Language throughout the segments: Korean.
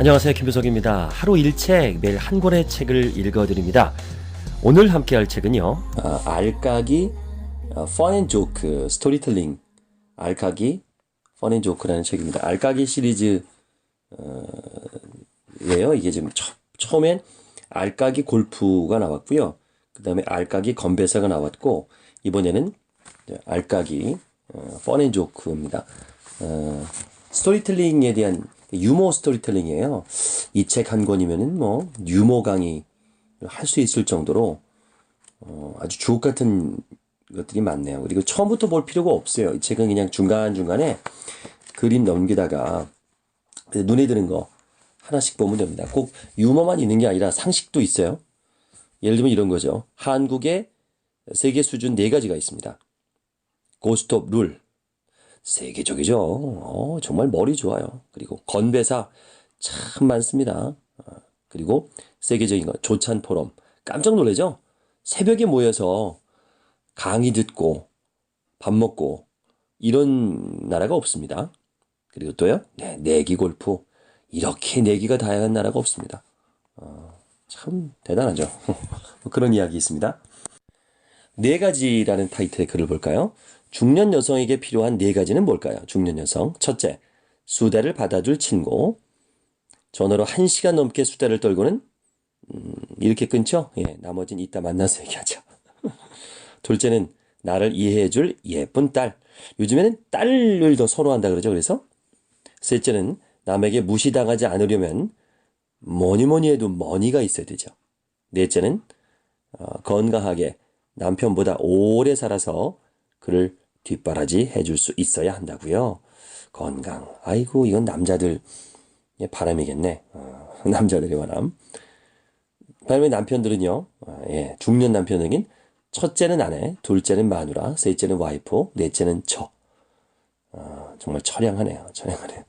안녕하세요. 김효석입니다. 하루 일책 매일 한 권의 책을 읽어드립니다. 오늘 함께 할 책은요. 아, 알까기 어, fun joke 스토리텔링 알까기 joke라는 책입니다. 알까기 시리즈 어, 예요. 이게 지금 처, 처음엔 알까기 골프가 나왔고요. 그 다음에 알까기 건배사가 나왔고 이번에는 알까기 어, joke입니다. 어, 스토리텔링에 대한 유머 스토리텔링이에요. 이 책 한 권이면은 뭐 유머 강의 할 수 있을 정도로 어, 아주 주옥 같은 것들이 많네요. 그리고 처음부터 볼 필요가 없어요. 이 책은 그냥 중간 중간에 그림 넘기다가 눈에 드는 거 하나씩 보면 됩니다. 꼭 유머만 있는 게 아니라 상식도 있어요. 예를 들면 이런 거죠. 한국에 세계 수준 네 가지가 있습니다. 고스톱 룰. 세계적이죠. 어, 정말 머리 좋아요. 그리고 건배사 참 많습니다. 어, 그리고 세계적인 거 조찬 포럼. 깜짝 놀라죠? 새벽에 모여서 강의 듣고 밥 먹고 이런 나라가 없습니다. 그리고 또요, 네, 내기 골프. 이렇게 내기가 다양한 나라가 없습니다. 어, 참 대단하죠. 뭐 그런 이야기 있습니다. 네 가지라는 타이틀의 글을 볼까요? 중년 여성에게 필요한 네 가지는 뭘까요? 중년 여성. 첫째, 수다를 받아줄 친구. 전화로 한 시간 넘게 수다를 떨고는 음, 이렇게 끊죠? 예, 나머지는 이따 만나서 얘기하죠. 둘째는 나를 이해해줄 예쁜 딸. 요즘에는 딸을 더 선호한다 그러죠. 그래서 셋째는 남에게 무시당하지 않으려면 뭐니 뭐니 해도 머니가 있어야 되죠. 넷째는 어, 건강하게 남편보다 오래 살아서 그를 뒷바라지 해줄 수 있어야 한다고요. 건강. 아이고 이건 남자들 의 바람이겠네. 어, 남자들의 바람. 그다음에 남편들은요. 어, 예, 중년 남편에겐 첫째는 아내, 둘째는 마누라, 셋째는 와이프, 넷째는 저. 어, 정말 처량하네요. 처량하네요.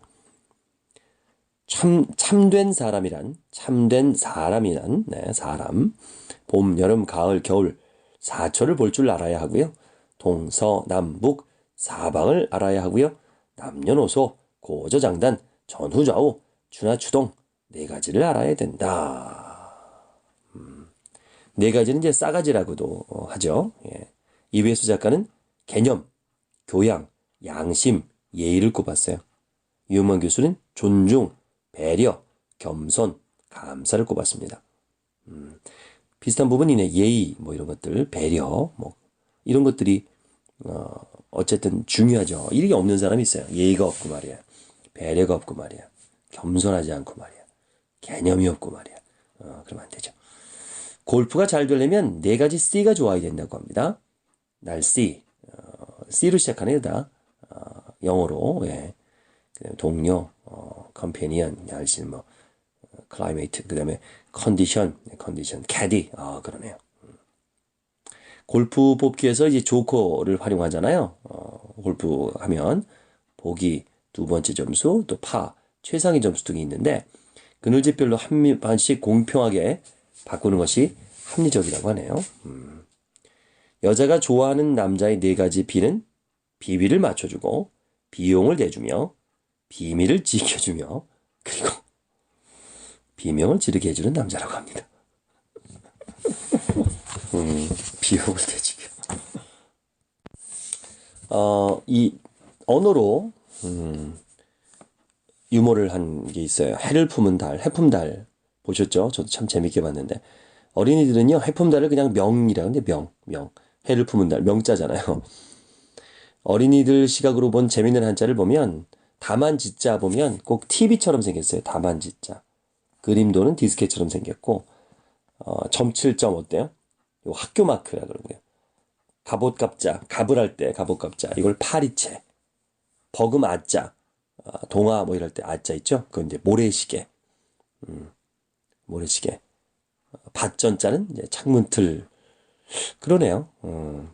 참, 참된 사람이란, 참된 사람이란, 네, 사람. 봄, 여름, 가을, 겨울, 사철을 볼줄 알아야 하고요. 동서, 남북, 사방을 알아야 하고요. 남녀노소, 고저장단, 전후좌우, 추나추동, 네 가지를 알아야 된다. 음, 네 가지는 이제 싸가지라고도 어, 하죠. 예. 이회수 작가는 개념, 교양, 양심, 예의를 꼽았어요. 유만 교수는 존중, 배려, 겸손, 감사를 꼽았습니다. 음, 비슷한 부분이네. 예의, 뭐 이런 것들, 배려, 뭐 이런 것들이 어, 어쨌든 중요하죠. 이게 없는 사람이 있어요. 예의가 없고 말이야. 배려가 없고 말이야. 겸손하지 않고 말이야. 개념이 없고 말이야. 어, 그러면 안 되죠. 골프가 잘 되려면 네 가지 C가 좋아야 된다고 합니다. 날씨, 어, C로 시작하는 애다. 어, 영어로, 예. 동료, 어, 컴패니언, 날씨, 뭐, 클라이메이트, 그 다음에 컨디션, 컨디션, 캐디, 아, 그러네요. 골프 뽑기에서 이제 조커를 활용하잖아요. 어, 골프 하면 보기 두 번째 점수 또 파 최상위 점수 등이 있는데 그늘집별로 한 반씩 공평하게 바꾸는 것이 합리적이라고 하네요. 음. 여자가 좋아하는 남자의 네 가지 비는 비비를 맞춰주고 비용을 내주며 비밀을 지켜주며 그리고 비명을 지르게 해주는 남자라고 합니다. 음, 비용을 내주며. 어, 이 언어로 음, 유머를 한 게 있어요. 해를 품은 달, 해품달 보셨죠? 저도 참 재밌게 봤는데 어린이들은요 해품달을 그냥 명이라고 하는데 명, 명, 해를 품은 달 명자잖아요. 어린이들 시각으로 본 재밌는 한자를 보면 다만 지자 보면 꼭 TV처럼 생겼어요. 다만 지자. 그림도는 디스켓처럼 생겼고 어, 점칠점 어때요? 요 학교 마크라 그런 거예요. 갑옷 갑자, 갑을 할 때 갑옷 갑자. 이걸 파리채. 버금 아자. 아, 동화 뭐 이럴 때 아자 있죠? 그건 이제 모래시계. 음, 모래시계. 어, 밭전자는 이제 창문틀. 그러네요. 음.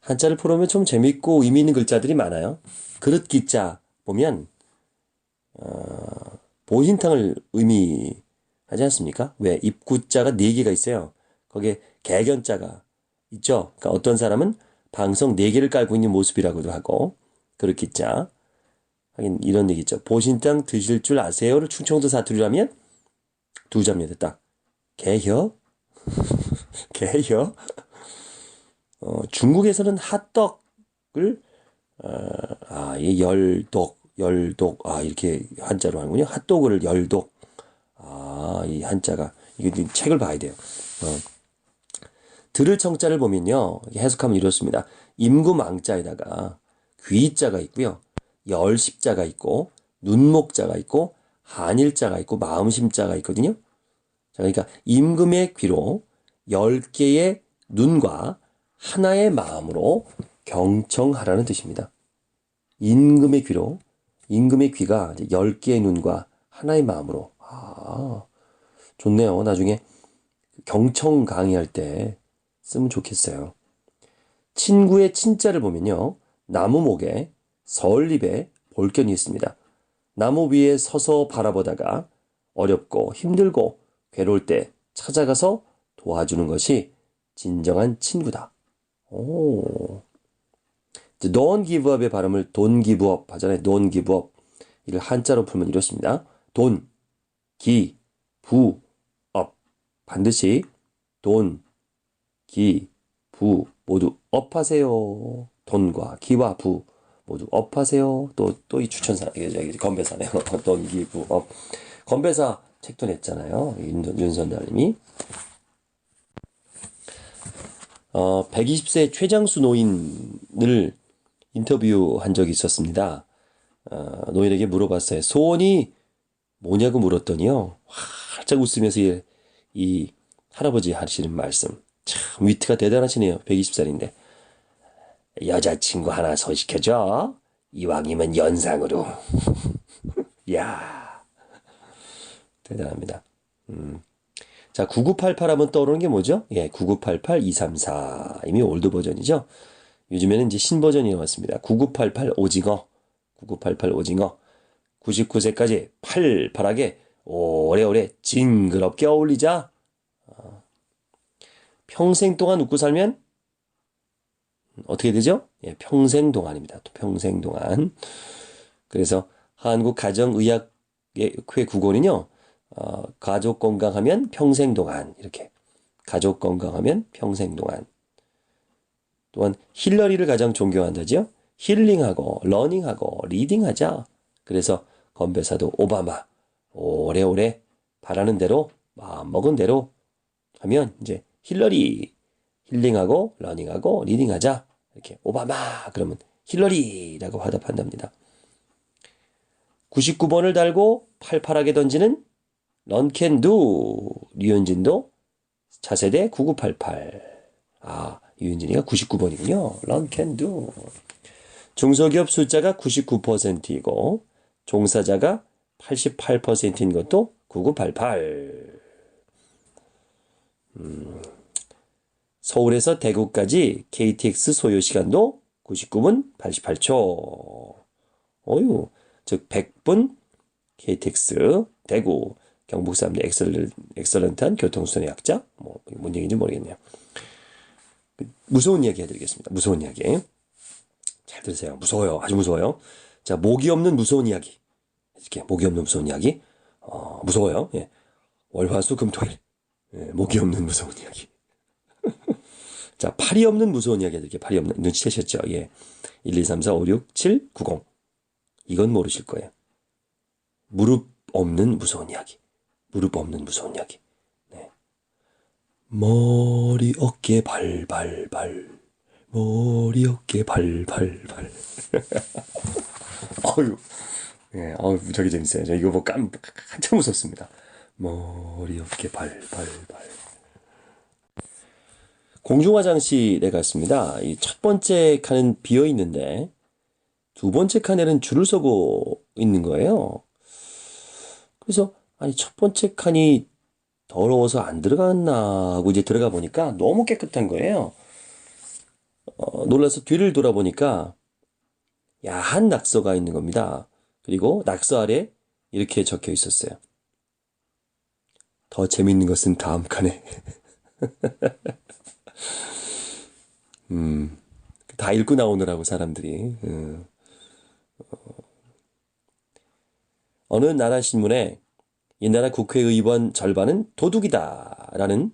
한자를 풀어보면 좀 재밌고 의미 있는 글자들이 많아요. 그릇 기자 보면 어, 보신탕을 의미하지 않습니까? 왜 입구자가 네 개가 있어요. 거기에 개견자가 있죠. 그러니까 어떤 사람은 방석 네 개를 깔고 있는 모습이라고도 하고 기자 하긴 이런 얘기 있죠. 보신탕 드실 줄 아세요를 충청도 사투리라면 두 자입니다. 딱. 개혀? 개혀? 어, 중국에서는 핫떡을 어, 아, 이 열독, 열독, 아, 이렇게 한자로 하는군요. 핫도그를 열독. 아, 이 한자가, 좀 책을 봐야 돼요. 어. 들을 청자를 보면요. 해석하면 이렇습니다. 임구망자에다가 귀자가 있고요. 열십자가 있고, 눈목자가 있고, 한일자가 있고, 마음심자가 있거든요. 자, 그러니까 임금의 귀로 열 개의 눈과 하나의 마음으로 경청하라는 뜻입니다. 임금의 귀로 임금의 귀가 열 개의 눈과 하나의 마음으로 아 좋네요. 나중에 경청 강의할 때 쓰면 좋겠어요. 친구의 친자를 보면요. 나무목에 서울립에 볼견이 있습니다. 나무 위에 서서 바라보다가 어렵고 힘들고 괴로울 때 찾아가서 도와주는 것이 진정한 친구다. 오. don't give up의 발음을 don't give up 하잖아요. don't give up. 이를 한자로 풀면 이렇습니다. don't, 기, 부, up. 반드시 don't, 기, 부 모두 up 하세요. 돈과 기와 부 모두 up 하세요. 또, 또 이 추천사, 이게 건배사네요. don't, 기, 부, up. 건배사 책도 냈잖아요. 윤, 윤선달님이. 어, 120세 최장수 노인을 인터뷰한 적이 있었습니다. 어, 노인에게 물어봤어요. 소원이 뭐냐고 물었더니요. 활짝 웃으면서 이, 이 할아버지 하시는 말씀. 참 위트가 대단하시네요. 120살인데. 여자친구 하나 소식해줘. 이왕이면 연상으로. 야 대단합니다. 음. 자, 9988 하면 떠오르는 게 뭐죠? 예, 9988 234. 이미 올드 버전이죠? 요즘에는 이제 신버전이 나왔습니다. 9988 오징어. 9988 오징어. 99세까지 팔팔하게 오래오래 징그럽게 어울리자. 어. 평생 동안 웃고 살면 어떻게 되죠? 예, 평생 동안입니다. 또 평생 동안. 그래서 한국 가정의학회 국어는요. 어, 가족 건강하면 평생 동안 이렇게 가족 건강하면 평생 동안 또한 힐러리를 가장 존경한다죠. 힐링하고 러닝하고 리딩하자. 그래서 건배사도 오바마 오래오래 바라는 대로 마음 먹은 대로 하면 이제 힐러리 힐링하고 러닝하고 리딩하자. 이렇게 오바마 그러면 힐러리라고 화답한답니다. 99번을 달고 팔팔하게 던지는 런캔두 류현진도 차세대 9988. 아, 류현진이가 99번이군요. 런캔두. 중소기업 숫자가 99%이고 종사자가 88%인 것도 9988. 음, 서울에서 대구까지 KTX 소요 시간도 99분 88초. 어유, 즉 100분 KTX 대구 경북 사람들 엑셀, 엑셀 런트한 교통수단의 약자? 뭐, 뭔 얘기인지 모르겠네요. 무서운 이야기 해드리겠습니다. 무서운 이야기. 잘 들으세요. 무서워요. 아주 무서워요. 자, 목이 없는 무서운 이야기. 이렇게, 목이 없는 무서운 이야기. 어, 무서워요. 예. 월화수 금토일. 예, 목이 없는 무서운 이야기. 자, 팔이 없는 무서운 이야기 해드릴게요. 팔이 없는, 눈치채셨죠? 예. 1, 2, 3, 4, 5, 6, 7, 9, 0. 이건 모르실 거예요. 무릎 없는 무서운 이야기. 무릎 없는 무서운 이야기. 네. 머리 어깨 발 발 발 머리 어깨 발 발발 어유 예, 어우 무지하게 재밌어요. 저 이거 뭐 깜, 한참 무섭습니다. 머리 어깨 발 발 발 공중화장실에 갔습니다. 이 첫 번째 칸은 비어 있는데 두 번째 칸에는 줄을 서고 있는 거예요. 그래서 아니 첫 번째 칸이 더러워서 안 들어갔나 하고 이제 들어가 보니까 너무 깨끗한 거예요. 어, 놀라서 뒤를 돌아보니까 야한 낙서가 있는 겁니다. 그리고 낙서 아래 이렇게 적혀 있었어요. 더 재밌는 것은 다음 칸에. 음, 다 읽고 나오느라고 사람들이. 음, 어, 어느 나라 신문에 이 나라 국회의원 절반은 도둑이다 라는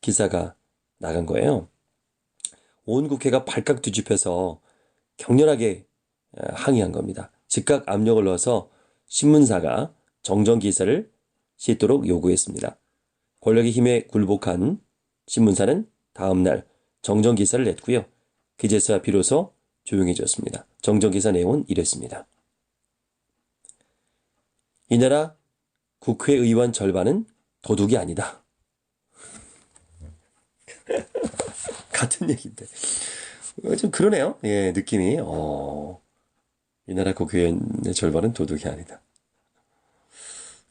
기사가 나간 거예요. 온 국회가 발칵 뒤집혀서 격렬하게 어, 항의한 겁니다. 즉각 압력을 넣어서 신문사가 정정 기사를 싣도록 요구했습니다. 권력의 힘에 굴복한 신문사는 다음 날 정정 기사를 냈고요. 그제서야 비로소 조용해졌습니다. 정정 기사 내용은 이랬습니다. 이 나라 국회의원 절반은 도둑이 아니다. 같은 얘기인데. 어, 좀 그러네요. 예, 느낌이. 어, 이 나라 국회의원의 절반은 도둑이 아니다.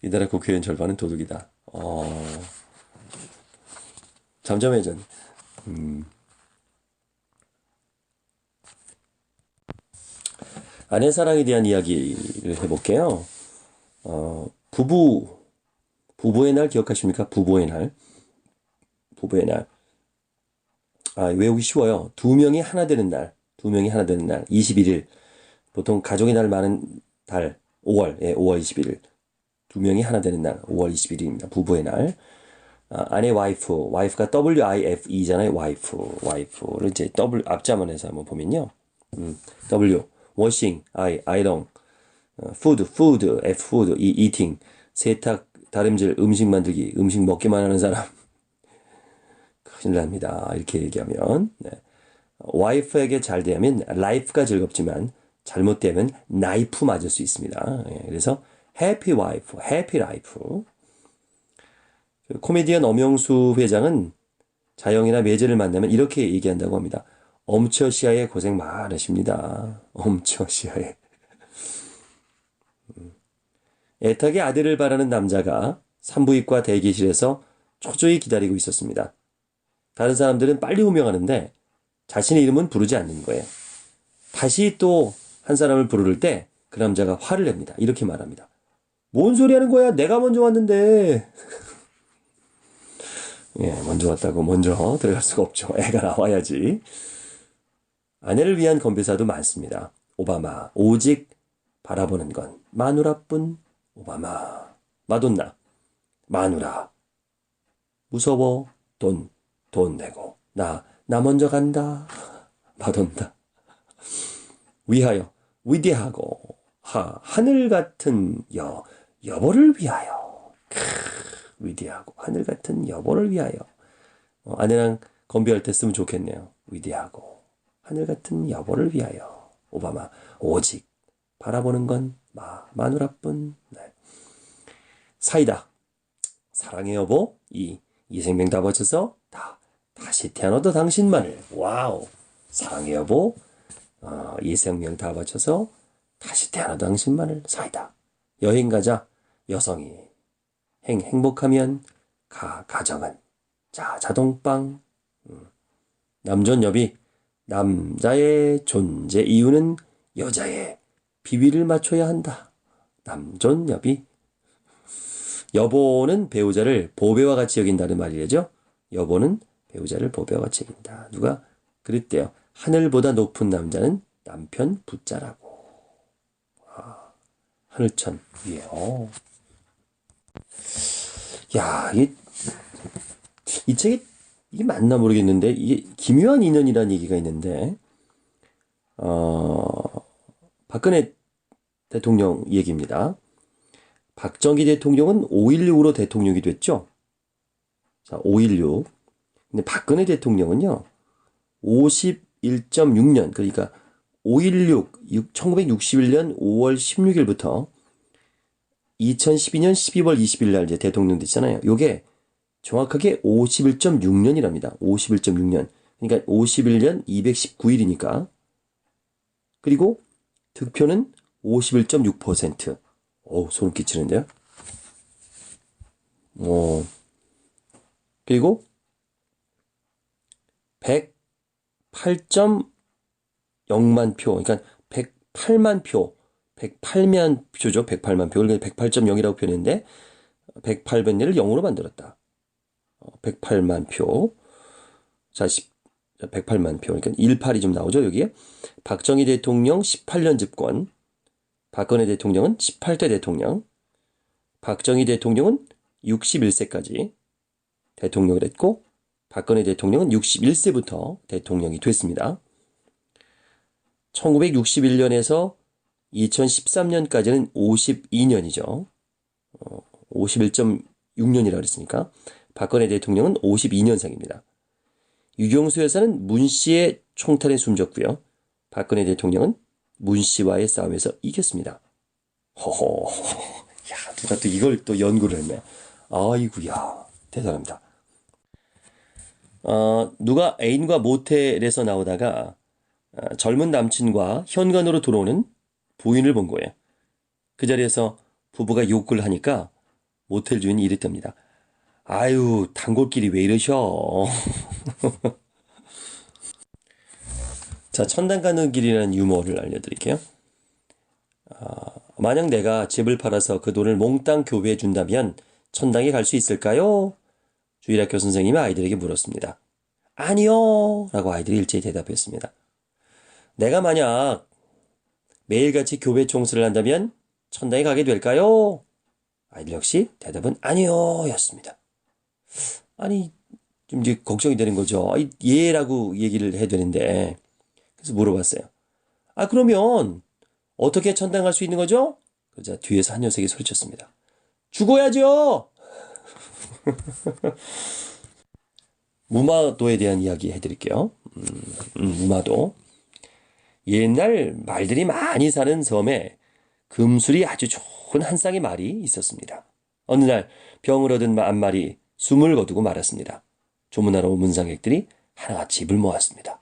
이 나라 국회의원 절반은 도둑이다. 어, 잠잠해졌네. 음. 아내 사랑에 대한 이야기를 해볼게요. 어, 부부, 부부의 날 기억하십니까? 부부의 날. 부부의 날. 아, 외우기 쉬워요. 두 명이 하나 되는 날. 두 명이 하나 되는 날. 21일. 보통 가족의 날 많은 달. 5월. 예, 5월 21일. 두 명이 하나 되는 날. 5월 21일입니다. 부부의 날. 아, 아내 와이프. 와이프가 W-I-F-E잖아요. 와이프. 와이프를 이제 W 앞자문에서 한번 보면요. 음, W. washing. I. iron. 어, food. food. F. food. E. eating. 세탁, 다림질, 음식 만들기. 음식 먹기만 하는 사람. 큰일 납니다. 이렇게 얘기하면. 네. 와이프에게 잘 되면 라이프가 즐겁지만 잘못되면 나이프 맞을 수 있습니다. 예, 그래서 해피 와이프, 해피 라이프. 그 코미디언 엄영수 회장은 자영이나 매제를 만나면 이렇게 얘기한다고 합니다. 엄처시아에 고생 많으십니다. 엄처시아에. 음. 애타게 아들을 바라는 남자가 산부인과 대기실에서 초조히 기다리고 있었습니다. 다른 사람들은 빨리 호명하는데 자신의 이름은 부르지 않는 거예요. 다시 또 한 사람을 부를 때 그 남자가 화를 냅니다. 이렇게 말합니다. 뭔 소리 하는 거야? 내가 먼저 왔는데. 예, 먼저 왔다고 먼저 들어갈 수가 없죠. 애가 나와야지. 아내를 위한 건배사도 많습니다. 오바마, 오직 바라보는 건 마누라뿐. 오바마, 마돈나, 마누라. 무서워, 돈, 돈 내고. 나, 나 먼저 간다. 마돈나. 위하여, 위대하고, 하, 하늘 같은 여, 여보를 위하여. 크, 위대하고, 하늘 같은 여보를 위하여. 어, 아내랑 건배할 때 쓰면 좋겠네요. 위대하고, 하늘 같은 여보를 위하여. 오바마, 오직, 바라보는 건 마, 마누라뿐. 네. 사이다. 사랑해 여보. 이, 이 생명 다 바쳐서 다, 다시 태어나도 당신만을. 와우. 사랑해 여보. 어, 이 생명 다 바쳐서 다시 태어나도 당신만을. 사이다. 여행 가자. 여성이. 행, 행복하면 가, 가정은. 자, 자동빵. 음. 남존여비. 남자의 존재 이유는 여자의 비위를 맞춰야 한다. 남존여비. 여보는 배우자를 보배와 같이 여긴다는 말이죠. 여보는 배우자를 보배와 같이 여긴다. 누가 그랬대요. 하늘보다 높은 남자는 남편 붙자라고. 아, 하늘천 위에. 어. 야, 이, 이 책이 이게 맞나 모르겠는데 이게 기묘한 인연이라는 얘기가 있는데 어, 박근혜 대통령 얘기입니다. 박정희 대통령은 5.16으로 대통령이 됐죠. 자, 5.16. 근데 박근혜 대통령은요, 51.6년, 그러니까 5.16, 1961년 5월 16일부터 2012년 12월 20일 날 이제 대통령 됐잖아요. 요게 정확하게 51.6년이랍니다. 51.6년. 그러니까 51년 219일이니까. 그리고 득표는 51.6%. 어우, 소름 끼치는데요? 어, 그리고 108.0만 표, 그러니까 108만 표, 108만 표죠. 108만 표. 그러니까 108.0이라고 표현했는데 108번째를 0으로 만들었다. 108만 표. 자, 10, 108만 표. 그러니까 18이 좀 나오죠, 여기에. 박정희 대통령 18년 집권. 박근혜 대통령은 18대 대통령, 박정희 대통령은 61세까지 대통령을 했고, 박근혜 대통령은 61세부터 대통령이 됐습니다. 1961년에서 2013년까지는 52년이죠. 51.6년이라고 그랬으니까 박근혜 대통령은 52년생입니다. 유경수 여사는 문 씨의 총탄에 숨졌고요. 박근혜 대통령은 문 씨와의 싸움에서 이겼습니다. 허허, 야 누가 또 이걸 또 연구를 했네. 아이구야 대단합니다. 어, 누가 애인과 모텔에서 나오다가 어, 젊은 남친과 현관으로 들어오는 부인을 본 거예요. 그 자리에서 부부가 욕을 하니까 모텔 주인이 이랬답니다. 아유, 단골끼리 왜 이러셔? 자, 천당 가는 길이라는 유머를 알려드릴게요. 아, 만약 내가 집을 팔아서 그 돈을 몽땅 교회에 준다면 천당에 갈 수 있을까요? 주일학교 선생님이 아이들에게 물었습니다. 아니요! 라고 아이들이 일제히 대답했습니다. 내가 만약 매일같이 교회 총수를 한다면 천당에 가게 될까요? 아이들 역시 대답은 아니요 였습니다. 아니, 좀 이제 걱정이 되는 거죠. 아이, 예라고 얘기를 해야 되는데. 그래서 물어봤어요. 아, 그러면 어떻게 천당 갈 수 있는 거죠? 그러자 뒤에서 한 녀석이 소리쳤습니다. 죽어야죠! 무마도에 대한 이야기 해드릴게요. 음, 음, 무마도. 옛날 말들이 많이 사는 섬에 금술이 아주 좋은 한 쌍의 말이 있었습니다. 어느 날 병을 얻은 한 마리 숨을 거두고 말았습니다. 조문하러 온 문상객들이 하나같이 입을 모았습니다.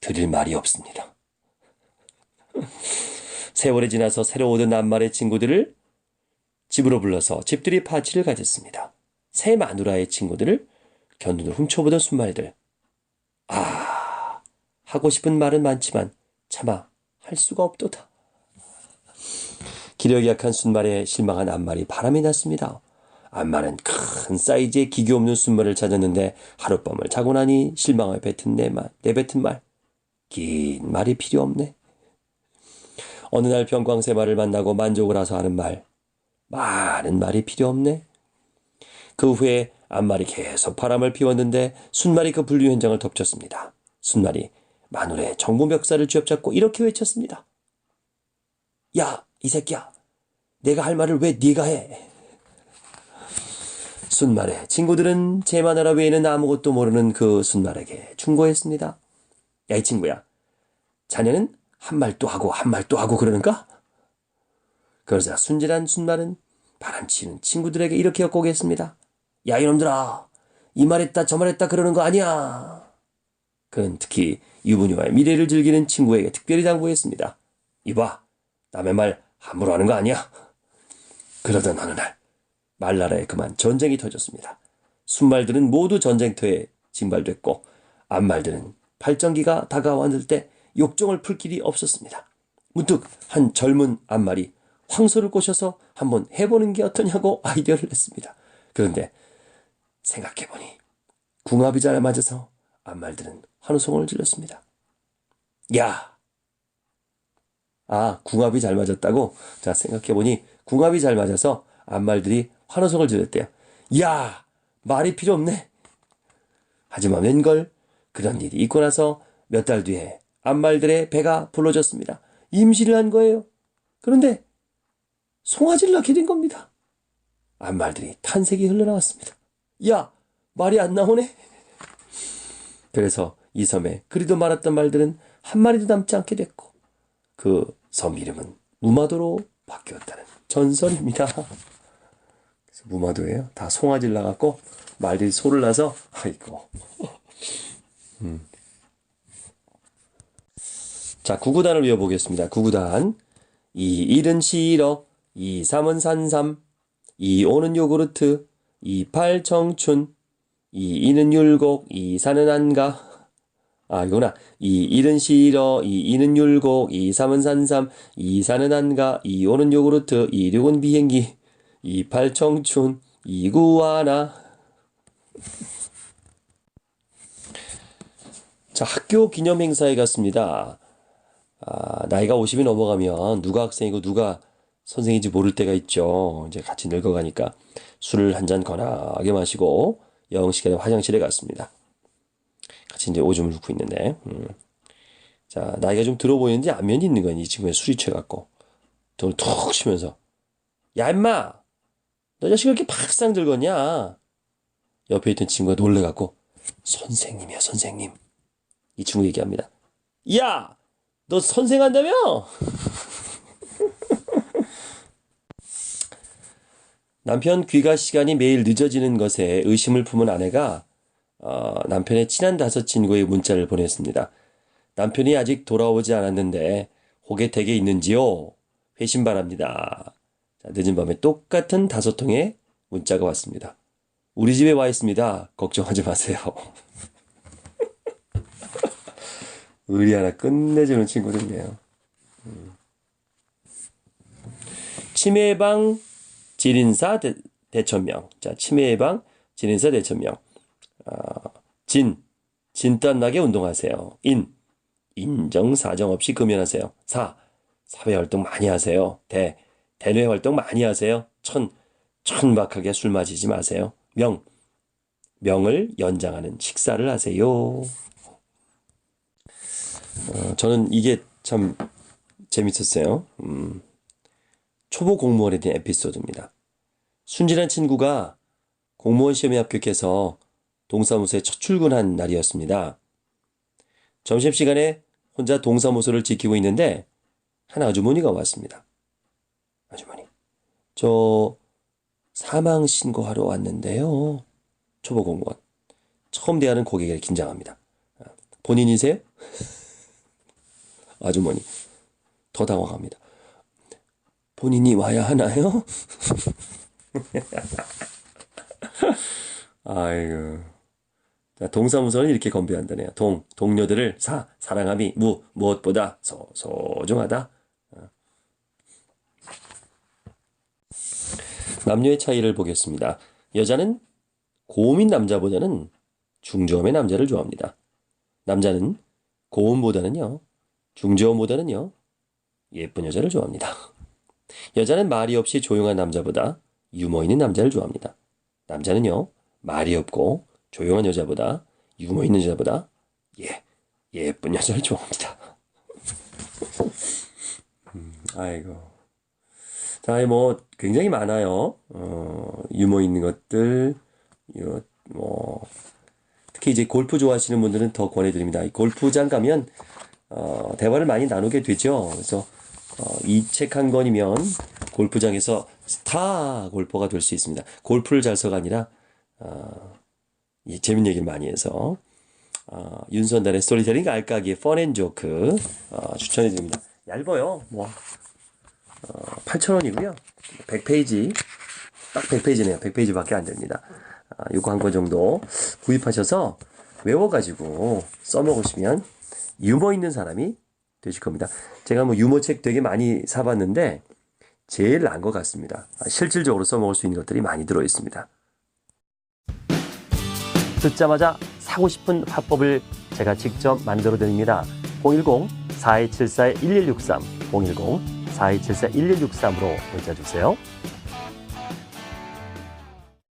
드릴 말이 없습니다. 세월이 지나서 새로 오던 낱말의 친구들을 집으로 불러서 집들이 파티를 가졌습니다. 새 마누라의 친구들을 견눈을 훔쳐보던 순말들. 아, 하고 싶은 말은 많지만 차마 할 수가 없도다. 기력이 약한 순말에 실망한 안말이 바람이 났습니다. 안말은 큰 사이즈의 기교 없는 순말을 찾았는데 하룻밤을 자고 나니 실망을 뱉은 내 말, 내뱉은 말. 긴 말이 필요 없네. 어느 날 병광세 말을 만나고 만족을 하서 하는 말. 많은 말이 필요 없네. 그 후에 안말이 계속 바람을 피웠는데 순말이 그 분류 현장을 덮쳤습니다. 순말이 마누라의 정부 멱살을 쥐어잡고 이렇게 외쳤습니다. 야, 이 새끼야. 내가 할 말을 왜 네가 해? 순말의 친구들은 제 마누라 외에는 아무것도 모르는 그 순말에게 충고했습니다. 야, 이 친구야. 자네는 한 말 또 하고 한 말 또 하고 그러는가? 그러자 순진한 순말은 바람치는 친구들에게 이렇게 엿고겠습니다. 야, 이놈들아. 이 말했다 저 말했다 그러는 거 아니야. 그는 특히 유부녀와의 미래를 즐기는 친구에게 특별히 당부했습니다. 이봐, 남의 말 함부로 하는 거 아니야. 그러던 어느 날 말나라에 그만 전쟁이 터졌습니다. 순말들은 모두 전쟁터에 징발됐고 암말들은 발전기가 다가왔을 때 욕정을 풀 길이 없었습니다. 문득 한 젊은 암말이 황소를 꼬셔서 한번 해보는 게 어떠냐고 아이디어를 냈습니다. 그런데 생각해보니 궁합이 잘 맞아서 암말들은 환호성을 질렀습니다. 야! 아, 궁합이 잘 맞았다고? 자, 생각해보니 궁합이 잘 맞아서 암말들이 환호성을 질렀대요. 야! 말이 필요 없네. 하지만 웬걸 그런 일이 있고 나서 몇 달 뒤에 암말들의 배가 불러졌습니다. 임시를 한 거예요. 그런데 송아지를 낳게 된 겁니다. 암말들이 탄색이 흘러나왔습니다. 야, 말이 안 나오네? 그래서 이 섬에 그리도 말았던 말들은 한 마리도 남지 않게 됐고 그 섬 이름은 무마도로 바뀌었다는 전설입니다. 그래서 무마도예요. 다 송아지를 낳았고 말들이 소를 낳아서 아이고. 음. 자, 구구단을 외워보겠습니다. 구구단. 이 일은 싫어. 이 삼은 산삼. 이 오는 요구르트. 이 팔 청춘. 이 이는 율곡. 이 사는 안가. 아, 이거구나. 이 일은 싫어. 이 이는 율곡. 이 삼은 산삼. 이 사는 안가. 이 오는 요구르트. 이 육은 비행기. 이 팔 청춘. 이 구하나. 자, 학교 기념 행사에 갔습니다. 아, 나이가 50이 넘어가면 누가 학생이고 누가 선생인지 모를 때가 있죠. 이제 같이 늙어가니까 술을 한 잔 거나하게 마시고 영 시간에 화장실에 갔습니다. 같이 이제 오줌을 눕고 있는데, 음. 자 나이가 좀 들어 보이는지 안면이 있는 건이 친구의 술이 취해갖고 돈을 툭 치면서 야 임마 너 자식 왜 이렇게 박상 늙었냐? 옆에 있던 친구가 놀래갖고 선생님이야 선생님 이 친구 얘기합니다. 야! 너 선생한다며? 남편 귀가 시간이 매일 늦어지는 것에 의심을 품은 아내가 어, 남편의 친한 다섯 친구에 문자를 보냈습니다. 남편이 아직 돌아오지 않았는데 혹에 댁에 있는지요? 회신 바랍니다. 자, 늦은 밤에 똑같은 다섯 통의 문자가 왔습니다. 우리 집에 와 있습니다. 걱정하지 마세요. 의리 하나 끝내주는 친구들이네요. 음. 치매 예방 진인사 대, 대천명. 자, 치매 예방 진인사 대천명. 아, 진, 진단나게 운동하세요. 인, 인정 사정 없이 금연하세요. 사, 사회 활동 많이 하세요. 대, 대뇌 활동 많이 하세요. 천, 천박하게 술 마시지 마세요. 명, 명을 연장하는 식사를 하세요. 어, 저는 이게 참 재밌었어요. 음, 초보 공무원에 대한 에피소드입니다. 순진한 친구가 공무원 시험에 합격해서 동사무소에 첫 출근한 날이었습니다. 점심시간에 혼자 동사무소를 지키고 있는데 한 아주머니가 왔습니다. 아주머니, 저 사망 신고하러 왔는데요. 초보 공무원. 처음 대하는 고객에게 긴장합니다. 아, 본인이세요? 아주머니. 더 당황합니다. 본인이 와야 하나요? 아이고. 자, 동사무소는 이렇게 건배한다네요. 동, 동료들을 사, 사랑함이 무, 무엇보다 소, 소중하다. 어. 남녀의 차이를 보겠습니다. 여자는 고음인 남자보다는 중저음의 남자를 좋아합니다. 남자는 고음보다는요, 중저음보다는요, 예쁜 여자를 좋아합니다. 여자는 말이 없이 조용한 남자보다 유머 있는 남자를 좋아합니다. 남자는요, 말이 없고 조용한 여자보다 유머 있는 여자보다 예, 예쁜 여자를 좋아합니다. 음, 아이고. 자, 뭐 굉장히 많아요. 어, 유머 있는 것들, 요, 뭐 특히 이제 골프 좋아하시는 분들은 더 권해드립니다. 이 골프장 가면 어, 대화를 많이 나누게 되죠. 그래서 어, 이책 한 권이면 골프장에서 스타 골퍼가 될 수 있습니다. 골프를 잘 써가 아니라 어, 이 재밌는 얘기를 많이 해서 어, 윤선달의 스토리텔링 알까기의 펀앤조크 어, 추천해 드립니다. 얇아요. 뭐 어, 8,000원이고요. 100페이지 딱 100페이지네요. 100페이지밖에 안 됩니다. 아, 요거 한 권 정도 구입하셔서 외워가지고 써먹으시면 유머 있는 사람이 되실 겁니다. 제가 뭐 유머책 되게 많이 사봤는데 제일 나은 것 같습니다. 아, 실질적으로 써먹을 수 있는 것들이 많이 들어 있습니다. 듣자마자 사고 싶은 화법을 제가 직접 만들어 드립니다. 010-4274-1163, 010-4274-1163으로 문자 주세요.